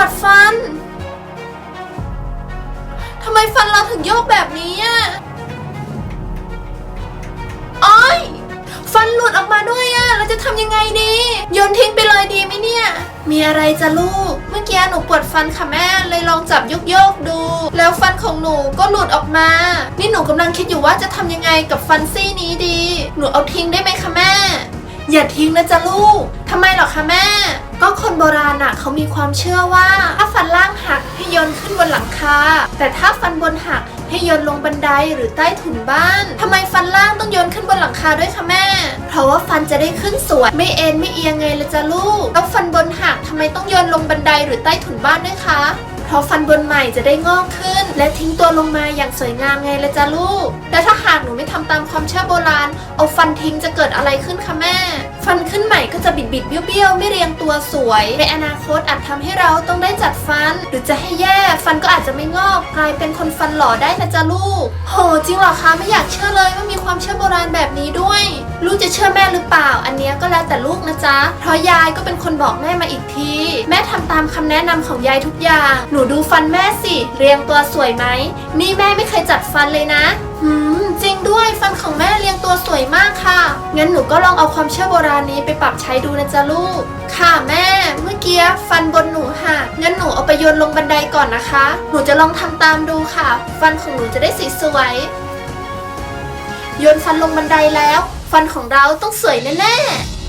วดฟัน ทำไมฟันเราถึงโยกแบบนี้อะอ้อย ฟันหลุดออกมาด้วยอะ เราจะทำยังไงดี โยนทิ้งไปเลยดีไหมเนี่ย มีอะไรจะลูก เมื่อกี้หนูปวดฟันค่ะแม่ เลยลองจับยกโยกๆดู แล้วฟันของหนูก็หลุดออกมา นี่หนูกำลังคิดอยู่ว่าจะทำยังไงกับฟันซี่นี้ดี หนูเอาทิ้งได้ไหมคะแม่ อย่าทิ้งนะจ๊ะลูก ทำไมหรอคะแม่ ก็คนโบราณน่ะเขามีความเชื่อว่า ถ้าฟันล่างหักให้โยนขึ้นบนหลังคา แต่ถ้าฟันบนหักให้โยนลงบันไดหรือใต้ถุนบ้าน ทำไมฟันล่างต้องโยนขึ้นบนหลังคาด้วยคะแม่ เพราะว่าฟันจะได้ขึ้นสวย ไม่เอ็นไม่เอียงไงละจ๊ะลูก แล้วฟันบนหักทำไมต้องโยนลงบันไดหรือใต้ถุนบ้านด้วยคะ เพราะฟันบนใหม่จะได้งอกขึ้น และทิ้งตัวลงมาอย่างสวยงามไงละจ๊ะลูก และถ้าหากหนูไม่ทำตามความเชื่อโบราณ เอาฟันทิ้งจะเกิดอะไรขึ้นคะแม่ ฟันขึ้นใหม่ก็จะบิดบิดเบี้ยวๆ ไม่เรียงตัวสวย ในอนาคตอาจทำให้เราต้องได้จัดฟัน หรือจะให้แย่ฟันก็อาจจะไม่งอกกลายเป็นคนฟันหล่อได้นะจ๊ะลูก โหจริงเหรอคะไม่อยากเชื่อเลยว่ามีความเชื่อโบราณแบบนี้ด้วย ลูกจะเชื่อแม่หรือเปล่า อันเนี้ยก็แล้วแต่ลูกนะจ๊ะ เพราะยายก็เป็นคนบอกแม่มาอีกที แม่ทำตามคำแนะนำของยายทุกอย่าง หนูดูฟันแม่สิ เรียงตัวสวยไหม นี่แม่ไม่เคยจัดฟันเลยนะหืมจริงด้วยฟันของแม่เรียงตัวสวยมากค่ะ งั้นหนูก็ลองเอาความเชื่อโบราณนี้ไปปรับใช้ดูนะจ๊ะลูก ค่ะแม่ เมื่อกี้ฟันบนหนูหักงั้นหนูเอาไปโยนลงบันไดก่อนนะคะ หนูจะลองทำตามดูค่ะ ฟันของหนูจะได้สีสวยโยนฟันลงบันไดแล้ว ฟันของเราต้องสวยแน่ๆ